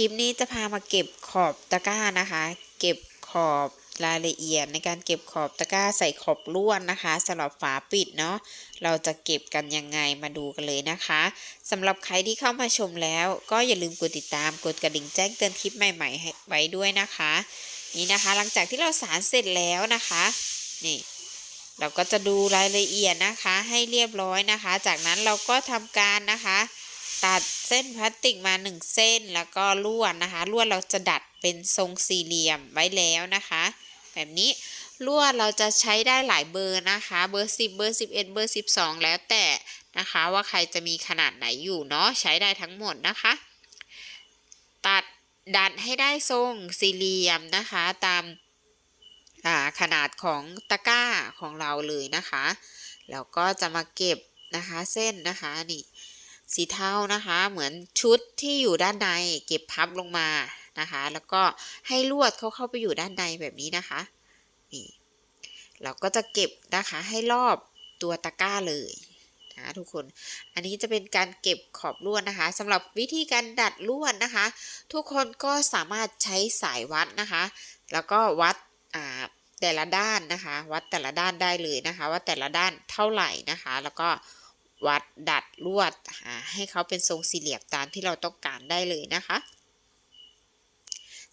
คลิปนี้จะพามาเก็บขอบตะกร้านะคะ เก็บขอบรายละเอียดในการเก็บขอบตะกร้าใส่ขอบล้วดนะคะสำหรับฝาปิดเนาะเราจะเก็บกันยังไงมาดูกันเลยนะคะสำหรับใครที่เข้ามาชมแล้ว ก็อย่าลืมกดติดตามกดกระดิ่งแจ้งเตือนคลิปใหม่ๆให้ไว้ด้วยนะคะ นี่นะคะ หลังจากที่เราสารเสร็จแล้วนะคะนี่เราก็จะดูรายละเอียดนะคะให้เรียบร้อยนะคะ จากนั้นเราก็ทำการนะคะ ตัดเส้นพลาสติกมาหนึ่งเส้นแล้วก็ลวดนะคะลวดเราจะดัดเป็นทรงสี่เหลี่ยมไว้แล้วนะคะ แบบนี้ลวดเราจะใช้ได้หลายเบอร์นะคะ เบอร์ 10 เบอร์ 11 เบอร์ 12 แล้วแต่นะคะ ว่าใครจะมีขนาดไหนอยู่เนาะใช้ได้ทั้งหมดนะคะ ตัดดัดให้ได้ทรงสี่เหลี่ยมนะคะ ตามาขนาดของตะกร้าของเราเลยนะคะแล้วก็จะมาเก็บนะคะเส้นนะคะนี่ สีเทานะคะ เหมือนชุดที่อยู่ด้านในเก็บพับลงมานะคะ แล้วก็ให้ลวดเขาเข้าไปอยู่ด้านในแบบนี้นะคะนี่เราก็จะเก็บนะคะให้รอบตัวตะกร้าเลยนะทุกคน อันนี้จะเป็นการเก็บขอบลวดนะคะสำหรับวิธีการดัดลวดนะคะ ทุกคนก็สามารถใช้สายวัดนะคะ แล้วก็วัดแต่ละด้านนะคะ วัดแต่ละด้านได้เลยนะคะ ว่าแต่ละด้านเท่าไหร่นะคะ แล้วก็ วัดดัดลวดหาให้เขาเป็นทรงสี่เหลี่ยมตามที่เราต้องการได้เลยนะคะ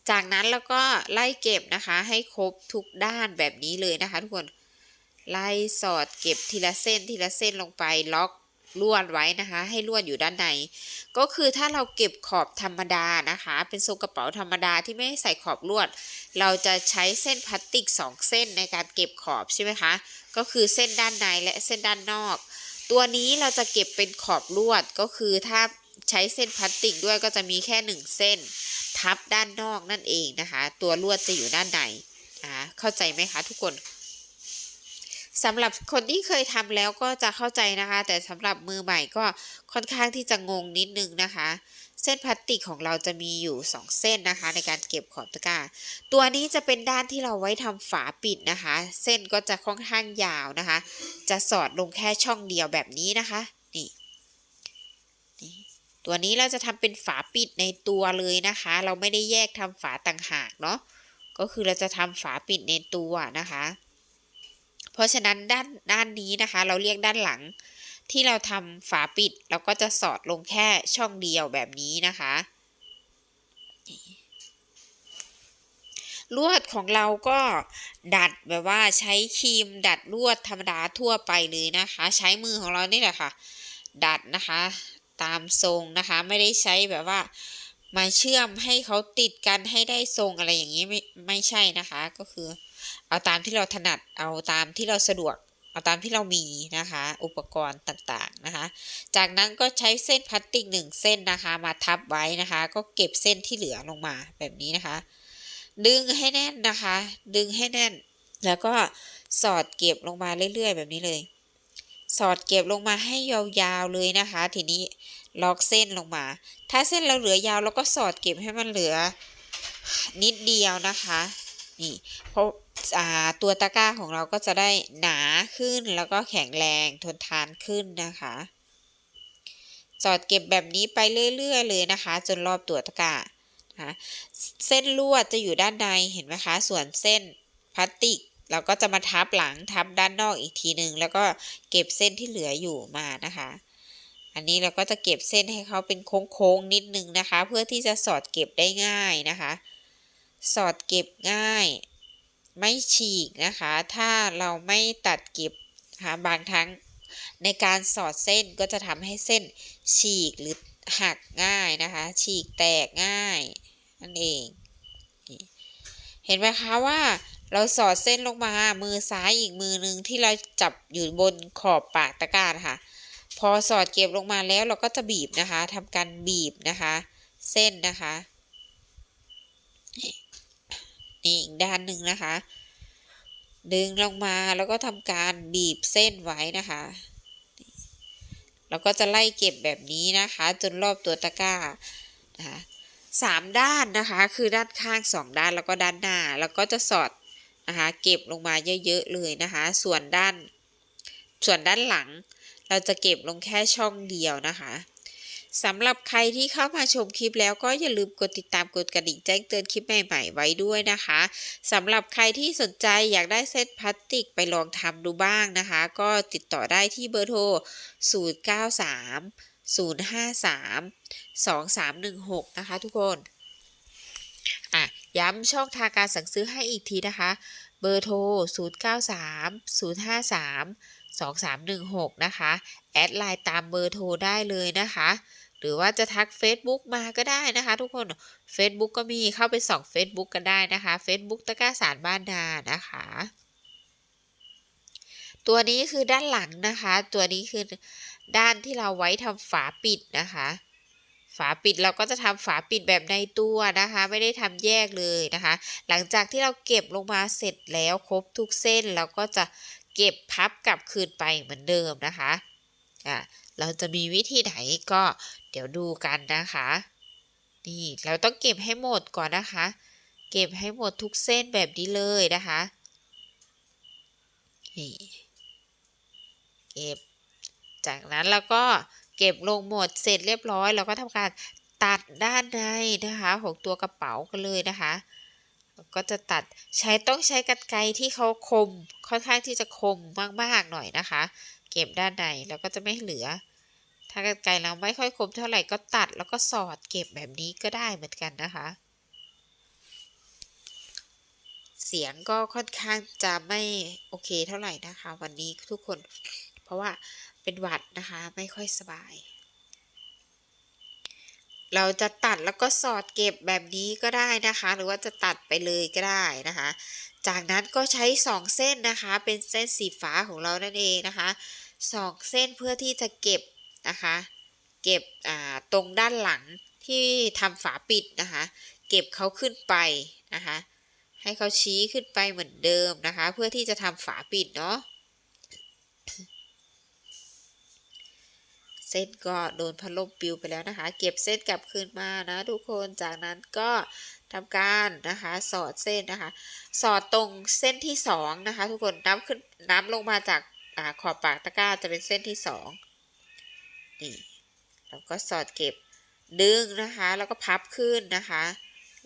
จากนั้นเราก็ไล่เก็บนะคะให้ครบทุกด้านแบบนี้เลยนะคะทุกคนไล่สอดเก็บทีละเส้นทีละเส้นลงไปล็อกลวดไว้นะคะ ให้ลวดอยู่ด้านใน ก็คือถ้าเราเก็บขอบธรรมดานะคะ เป็นทรงกระเป๋าธรรมดาที่ไม่ใส่ขอบลวด เราจะใช้เส้นพลาสติก 2 เส้นในการเก็บขอบใช่ไหมคะ ก็คือเส้นด้านในและเส้นด้านนอก ตัวนี้เราจะเก็บเป็นขอบลวดก็คือถ้าใช้เส้นพลาสติกด้วยก็จะมีแค่หนึ่งเส้น ทับด้านนอกนั่นเองนะคะ ตัวลวดจะอยู่ด้านในนะคะเข้าใจไหมคะทุกคน สำหรับคนที่เคยทำแล้วก็จะเข้าใจนะคะ แต่สำหรับมือใหม่ก็ค่อนข้างที่จะงงนิดนึงนะคะ เส้นพลาสติกของเราจะมีอยู่ 2 เส้นนะคะ ในการเก็บขอบตะกร้า ตัวนี้จะเป็นด้านที่เราไว้ทำฝาปิดนะคะ เส้นก็จะค่อนข้างยาวนะคะ จะสอดลงแค่ช่องเดียวแบบนี้นะคะนี่นี่ตัวนี้เราจะทำเป็นฝาปิดในตัวเลยนะคะ เราไม่ได้แยกทำฝาต่างหากเนาะก็คือเราจะทำฝาปิดในตัวนะคะ เพราะฉะนั้นด้านด้านนี้นะคะ เราเรียกด้านหลัง ที่เราทำฝาปิดเราก็จะสอดลงแค่ช่องเดียวแบบนี้นะคะลวดของเราก็ดัดแบบว่าใช้ครีมดัดลวดธรรมดาทั่วไปเลยนะคะ ใช้มือของเรานี่แหละค่ะ ดัดนะคะ ตามทรงนะคะ ไม่ได้ใช้แบบว่า มาเชื่อมให้เขาติดกันให้ได้ทรงอะไรอย่างนี้ไม่ไม่ใช่นะคะก็คือ เอาตามที่เราถนัด เอาตามที่เราสะดวก เอาตามที่เรามีนะคะ อุปกรณ์ต่างๆนะคะ จากนั้นก็ใช้เส้นพลาสติกหนึ่งเส้นนะคะ มาทับไว้นะคะ ก็เก็บเส้นที่เหลือลงมาแบบนี้นะคะ ดึงให้แน่นนะคะ ดึงให้แน่น แล้วก็สอดเก็บลงมาเรื่อยๆ แบบนี้เลย สอดเก็บลงมาให้ยาวๆเลยนะคะ ทีนี้ล็อกเส้นลงมา ถ้าเส้นเราเหลือยาวเราก็สอดเก็บให้มันเหลือนิดเดียวนะคะ นี่เพราะ ตัวตะกร้าของเราก็จะได้หนาขึ้นแล้วก็แข็งแรงทนทานขึ้นนะคะสอดเก็บแบบนี้ไปเรื่อยๆเลยนะคะ จนรอบตัวตะกร้านะะเส้นลวดจะอยู่ด้านในเห็นไหมคะ ส่วนเส้นพลาสติกเราก็จะมาทับหลังทับด้านนอกอีกทีหนึ่งแล้วก็เก็บเส้นที่เหลืออยู่มานะคะ อันนี้เราก็จะเก็บเส้นให้เขาเป็นโค้งๆนิดนึงนะคะ เพื่อที่จะสอดเก็บได้ง่ายนะคะ สอดเก็บง่าย ไม่ฉีกนะคะ ถ้าเราไม่ตัดเก็บนะคะบางครั้งในการสอดเส้นก็จะทำให้เส้นฉีกหรือหักง่ายนะคะ ฉีกแตกง่ายนั่นเอง เห็นไหมคะว่าเราสอดเส้นลงมามือซ้ายอีกมือหนึ่งที่เราจับอยู่บนขอบปากตะกร้าค่ะ พอสอดเก็บลงมาแล้วเราก็จะบีบนะคะทำการบีบนะคะ เส้นนะคะ นี่อีกด้านหนึ่งนะคะ ดึงลงมาแล้วก็ทำการบีบเส้นไว้นะคะเราก็จะไล่เก็บแบบนี้นะคะ จนรอบตัวตะกร้านะคะสามด้านนะคะ คือด้านข้างสองด้านแล้วก็ด้านหน้า แล้วก็จะสอดนะคะเก็บลงมาเยอะๆเลยนะคะ ส่วนด้านส่วนด้านหลัง เราจะเก็บลงแค่ช่องเดียวนะคะ สำหรับใครที่เข้ามาชมคลิปแล้วก็อย่าลืมกดติดตามกดกระดิ่งแจ้งเตือนคลิปใหม่ๆไว้ด้วยนะคะสำหรับใครที่สนใจอยากได้เซตพลาสติกไปลองทำดูบ้างนะคะ ก็ติดต่อได้ที่เบอร์โทร 093 053 2316 นะคะทุกคนอะย้ำช่องทางการสั่งซื้อให้อีกทีนะคะ เบอร์โทร 093 053 2316 นะคะ แอดไลน์ตามเบอร์โทรได้เลยนะคะ รือว่าจะทัก Facebook มาก็ได้นะคะ ทุกคน Facebook ก็มีเข้าไปส่อง Facebook กันได้นะคะ Facebook ตะกร้าสารบ้านนานะคะ ตัวนี้คือด้านหลังนะคะ ตัวนี้คือด้านที่เราไว้ทำฝาปิดนะคะฝาปิดเราก็จะทำฝาปิดแบบในตัวนะคะ ไม่ได้ทำแยกเลยนะคะ หลังจากที่เราเก็บลงมาเสร็จแล้วครบทุกเส้นเราก็จะเก็บพับกลับคืนไปเหมือนเดิมนะคะอะเราจะมีวิธีไหนก็เดี๋ยวดูกันนะคะ นี่เราต้องเก็บให้หมดก่อนนะคะ เก็บให้หมดทุกเส้นแบบนี้เลยนะคะนี่เก็บ จากนั้นเราก็เก็บลงหมดเสร็จเรียบร้อยเราก็ทำการตัดด้านในนะคะของตัวกระเป๋ากันเลยนะคะก็จะตัดใช้ต้องใช้กรรไกรที่เขาคมค่อนข้างที่จะคมมากๆหน่อยนะคะ เก็บด้านในแล้วก็จะไม่เหลือ ถ้ากรรไกรเราไม่ค่อยคมเท่าไหร่ก็ตัดแล้วก็สอดเก็บแบบนี้ก็ได้เหมือนกันนะคะ เสียงก็ค่อนข้างจะไม่โอเคเท่าไหร่นะคะ วันนี้ทุกคน เพราะว่าเป็นหวัดนะคะไม่ค่อยสบาย เราจะตัดแล้วก็สอดเก็บแบบนี้ก็ได้นะคะ หรือว่าจะตัดไปเลยก็ได้นะคะ จากนั้นก็ใช้ 2 เส้นนะคะ เป็นเส้นสีฟ้าของเรานั่นเองนะคะสองเส้นเพื่อที่จะเก็บ นะคะ เก็บตรงด้านหลังที่ทำฝาปิดนะคะ เก็บเขาขึ้นไปนะคะ ให้เขาชี้ขึ้นไปเหมือนเดิมนะคะ เพื่อที่จะทำฝาปิดเนาะเส้นก็โดนพัดลมปิวไปแล้วนะคะ เก็บเส้นกลับคืนมานะทุกคนจากนั้นก็ทำการนะคะ สอดเส้นนะคะ สอดตรงเส้นที่สองนะคะ ทุกคนนับขึ้นนับลงมาจากอขอบปากตะกร้าจะเป็นเส้นที่สอง นี่แล้วก็สอดเก็บดึงนะคะ แล้วก็พับขึ้นนะคะ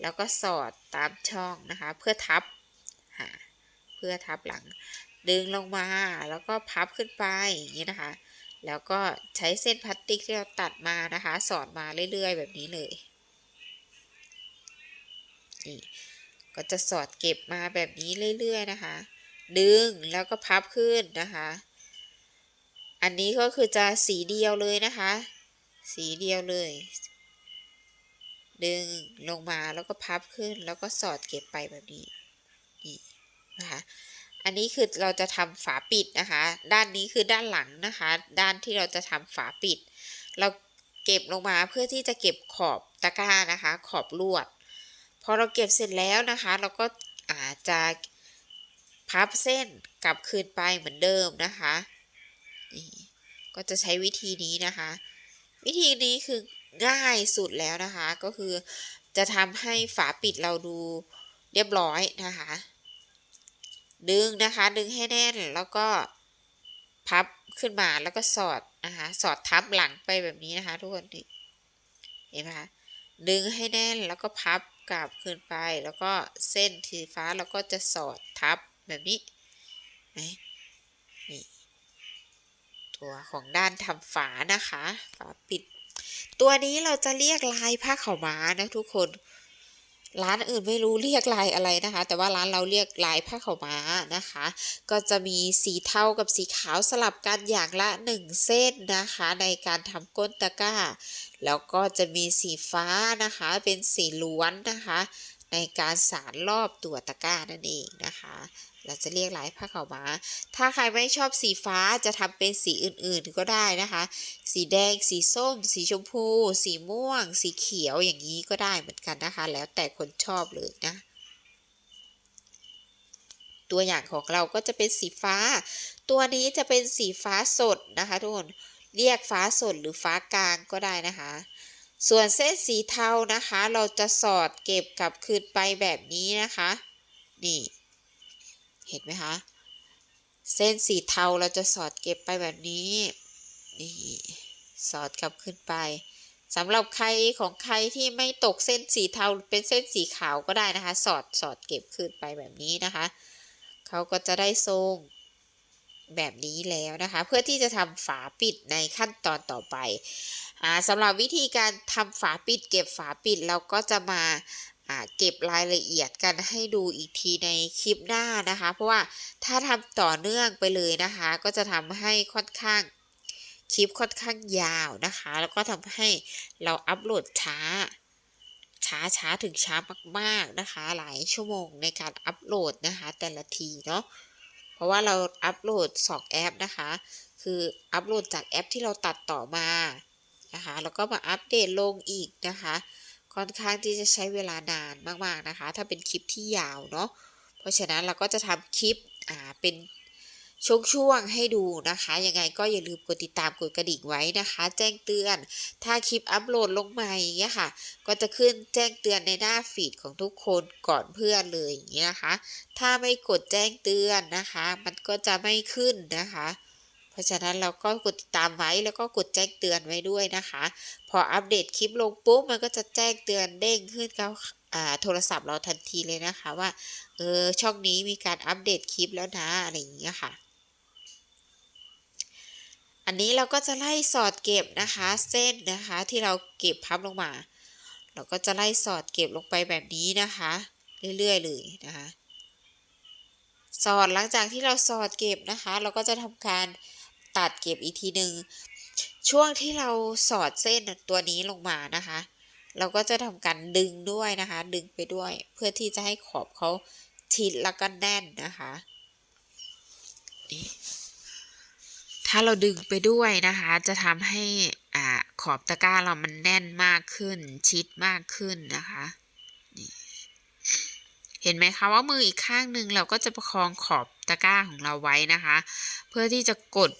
แล้วก็สอดตามช่องนะคะ เพื่อทับเพื่อทับหลัง ดึงลงมาแล้วก็พับขึ้นไปอย่างนี้นะคะ แล้วก็ใช้เส้นพลาสติกที่เราตัดมานะคะ สอดมาเรื่อยๆ แบบนี้เลยนี่ก็จะสอดเก็บมาแบบนี้เรื่อยๆนะคะ ดึงแล้วก็พับขึ้นนะคะ อันนี้ก็คือจะสีเดียวเลยนะคะ สีเดียวเลย ดึงลงมาแล้วก็พับขึ้นแล้วก็สอดเก็บไปแบบนี้นี่นะคะอันนี้คือเราจะทำฝาปิดนะคะ ด้านนี้คือด้านหลังนะคะ ด้านที่เราจะทำฝาปิด เราเก็บลงมาเพื่อที่จะเก็บขอบตะกร้านะคะ ขอบลวด พอเราเก็บเสร็จแล้วนะคะ เราก็อาจจะพับเส้นกลับคืนไปเหมือนเดิมนะคะ ก็จะใช้วิธีนี้นะคะ วิธีนี้คือง่ายสุดแล้วนะคะ ก็คือจะทำให้ฝาปิดเราดูเรียบร้อยนะคะ ดึงนะคะ ดึงให้แน่นแล้วก็พับขึ้นมาแล้วก็สอดนะคะ สอดทับหลังไปแบบนี้นะคะ ทุกคนเห็นไหมคะดึงให้แน่นแล้วก็พับกลับขึ้นไป แล้วก็เส้นสีฟ้าเราก็จะสอดทับแบบนี้นี่ ตัวของด้านทำฝานะคะฝาปิด ตัวนี้เราจะเรียกลายผ้าขาวม้านะทุกคน ร้านอื่นไม่รู้เรียกลายอะไรนะคะ แต่ว่าร้านเราเรียกลายผ้าขาวม้านะคะ ก็จะมีสีเทากับสีขาวสลับกันอย่างละหนึ่งเส้นนะคะ ในการทำก้นตะกร้า แล้วก็จะมีสีฟ้านะคะ เป็นสีล้วนนะคะ ในการสารรอบตัวตะกร้านั่นเองนะคะ เราจะเรียกลายผ้าขาวม้า ถ้าใครไม่ชอบสีฟ้าจะทำเป็นสีอื่นๆก็ได้นะคะ สีแดง สีส้ม สีชมพู สีม่วง สีเขียวอย่างนี้ก็ได้เหมือนกันนะคะ แล้วแต่คนชอบเลยนะตัวอย่างของเราก็จะเป็นสีฟ้า ตัวนี้จะเป็นสีฟ้าสดนะคะทุกคน เรียกฟ้าสดหรือฟ้ากลางก็ได้นะคะ ส่วนเส้นสีเทานะคะ เราจะสอดเก็บกลับคืนไปแบบนี้นะคะ นี่ เห็นไหมคะ เส้นสีเทาเราจะสอดเก็บไปแบบนี้ นี่ สอดกลับขึ้นไปสำหรับใครของใครที่ไม่ตกเส้นสีเทาเป็นเส้นสีขาวก็ได้นะคะ สอดสอดเก็บขึ้นไปแบบนี้นะคะ เขาก็จะได้ทรง แบบนี้แล้วนะคะ เพื่อที่จะทำฝาปิดในขั้นตอนต่อไปอสำหรับวิธีการทำฝาปิด เก็บฝาปิดเราก็จะมาอ่าเก็บรายละเอียดกันให้ดูอีกทีในคลิปหน้านะคะ เพราะว่าถ้าทำต่อเนื่องไปเลยนะคะ ก็จะทำให้ค่อนข้างคลิปค่อนข้างยาวนะคะ แล้วก็ทำให้เราอัปโหลดช้า ช้าช้าถึงช้ามาก ๆนะคะ หลายชั่วโมงในการอัปโหลดนะคะ แต่ละทีเนาะ เพราะว่าเราอัปโหลด2แอปนะคะ คืออัปโหลดจากแอปที่เราตัดต่อมานะคะ แล้วก็มาอัปเดตลงอีกนะคะ ค่อนข้างที่จะใช้เวลานานมากๆนะคะ ถ้าเป็นคลิปที่ยาวเนาะ เพราะฉะนั้นเราก็จะทำคลิป อ่า เป็น ช่วงๆให้ดูนะคะ ยังไงก็อย่าลืมกดติดตามกดกระดิ่งไว้นะคะ แจ้งเตือน ถ้าคลิปอัปโหลดลงใหม่เงี้ยค่ะ ก็จะขึ้นแจ้งเตือนในหน้าฟีดของทุกคนก่อนเพื่อนเลยอย่างนี้นะคะ ถ้าไม่กดแจ้งเตือนนะคะ มันก็จะไม่ขึ้นนะคะ เพราะฉะนั้นเราก็กดติดตามไว้แล้วก็กดแจ้งเตือนไว้ด้วยนะคะ พออัปเดตคลิปลงปุ๊บมันก็จะแจ้งเตือนเด้งขึ้นกับอ่าโทรศัพท์เราทันทีเลยนะคะว่าเออช่องนี้มีการอัปเดตคลิปแล้วนะอะไรอย่างเงี้ยค่ะ อันนี้เราก็จะไล่สอดเก็บนะคะ เส้นนะคะที่เราเก็บพับลงมา เราก็จะไล่สอดเก็บลงไปแบบนี้นะคะ เรื่อยๆเลยนะคะ สอดหลังจากที่เราสอดเก็บนะคะ เราก็จะทำการตัดเก็บอีกทีหนึ่งช่วงที่เราสอดเส้นตัวนี้ลงมานะคะ เราก็จะทำการดึงด้วยนะคะ ดึงไปด้วย เพื่อที่จะให้ขอบเขาชิดแล้วก็แน่นนะคะนี่ ถ้าเราดึงไปด้วยนะคะ จะทำให้อ่าขอบตะกร้าเรามันแน่นมากขึ้น ชิดมากขึ้นนะคะนี่เห็นไหมคะว่ามืออีกข้างหนึ่งเราก็จะประคองขอบตะกร้าของเราไว้นะคะ เพื่อที่จะกด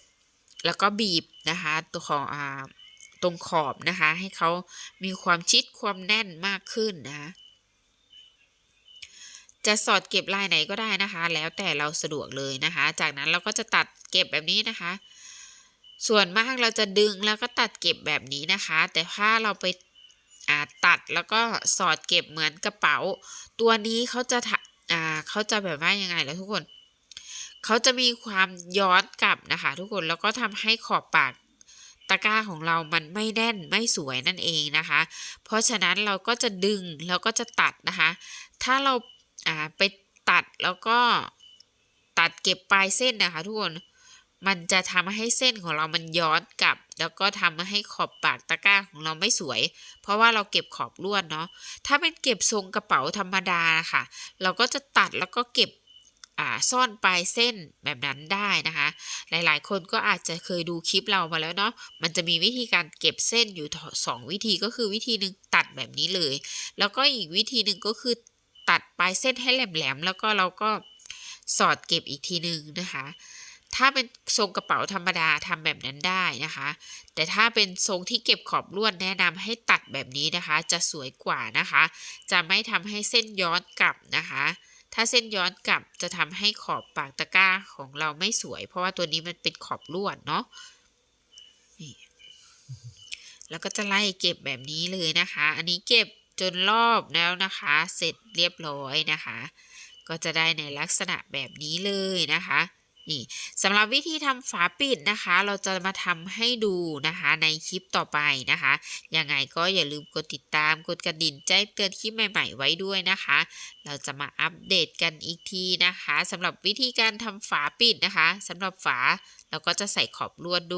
แล้วก็บีบนะคะตัวของอ่าตรงขอบนะคะ ให้เขามีความชิดความแน่นมากขึ้นนะคะจะสอดเก็บลายไหนก็ได้นะคะ แล้วแต่เราสะดวกเลยนะคะ จากนั้นเราก็จะตัด เก็บแบบนี้นะคะ ส่วนมากเราจะดึงแล้วก็ตัดเก็บแบบนี้นะคะ แต่ถ้าเราไปาตัดแล้วก็สอดเก็บเหมือนกระเป๋า ตัวนี้เขาจะาเขาจะแบบว่ายังไงแล้วทุกคนเขาจะมีความย้อนกลับนะคะ ทุกคนแล้วก็ทำให้ขอบปากตะกร้าของเรามันไม่แน่นไม่สวยนั่นเองนะคะ เพราะฉะนั้นเราก็จะดึงแล้วก็จะตัดนะคะ ถ้าเราาไปตัดแล้วก็ตัดเก็บปลายเส้นนะคะ ทุกคน มันจะทำให้เส้นของเรามันย้อนกลับ แล้วก็ทำให้ขอบปากตะกร้าของเราไม่สวย เพราะว่าเราเก็บขอบลวดเนาะถ้าเป็นเก็บทรงกระเป๋าธรรมดาค่ะ เราก็จะตัดแล้วก็เก็บอ่าซ่อนปลายเส้นแบบนั้นได้นะคะ หลายๆ คนก็อาจจะเคยดูคลิปเรามาแล้วเนาะ มันจะมีวิธีการเก็บเส้นอยู่สองวิธีก็คือวิธีหนึ่งตัดแบบนี้เลย แล้วก็อีกวิธีหนึ่งก็คือตัดปลายเส้นให้แหลมๆ แล้วก็เราก็สอดเก็บอีกทีหนึ่งนะคะ ถ้าเป็นทรงกระเป๋าธรรมดาทำแบบนั้นได้นะคะ แต่ถ้าเป็นทรงที่เก็บขอบลวดแนะนำให้ตัดแบบนี้นะคะ จะสวยกว่านะคะ จะไม่ทำให้เส้นย้อนกลับนะคะ ถ้าเส้นย้อนกลับจะทำให้ขอบปากตะกร้าของเราไม่สวย เพราะว่าตัวนี้มันเป็นขอบลวดเนาะนแล้วก็จะไล่เก็บแบบนี้เลยนะคะ อันนี้เก็บจนรอบแล้วนะคะ เสร็จเรียบร้อยนะคะ ก็จะได้ในลักษณะแบบนี้เลยนะคะ นี่สำหรับวิธีทำฝาปิดนะคะ เราจะมาทำให้ดูนะคะในคลิปต่อไปนะคะยังไงก็อย่าลืมกดติดตามกดกระดิ่งแจ้งเตือนคลิปใหม่ ๆ ไว้ด้วยนะคะ เราจะมาอัปเดตกันอีกทีนะคะสำหรับวิธีการทำฝาปิดนะคะสำหรับฝาเราก็จะใส่ขอบลวดด้วย